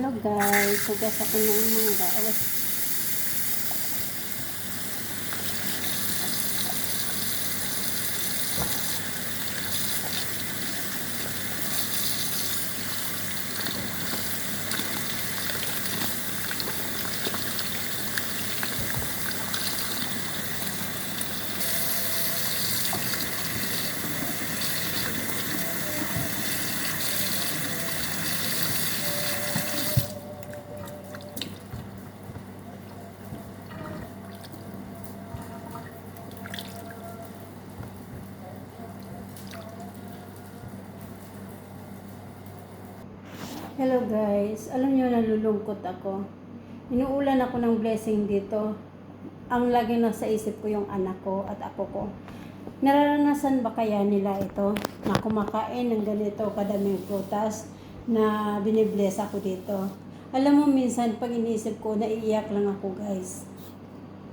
Hello guys, hugas ako ng mangga. Awas. Hello guys, alam niyo nalulungkot ako. Inuulan ako ng blessing dito. Ang lagi nasa isip ko yung anak ko at apo ko. Nararanasan ba kaya nila ito na kumakain ng ganito kadaming prutas na binibless ako dito? Alam mo minsan pag iniisip ko naiiyak lang ako guys.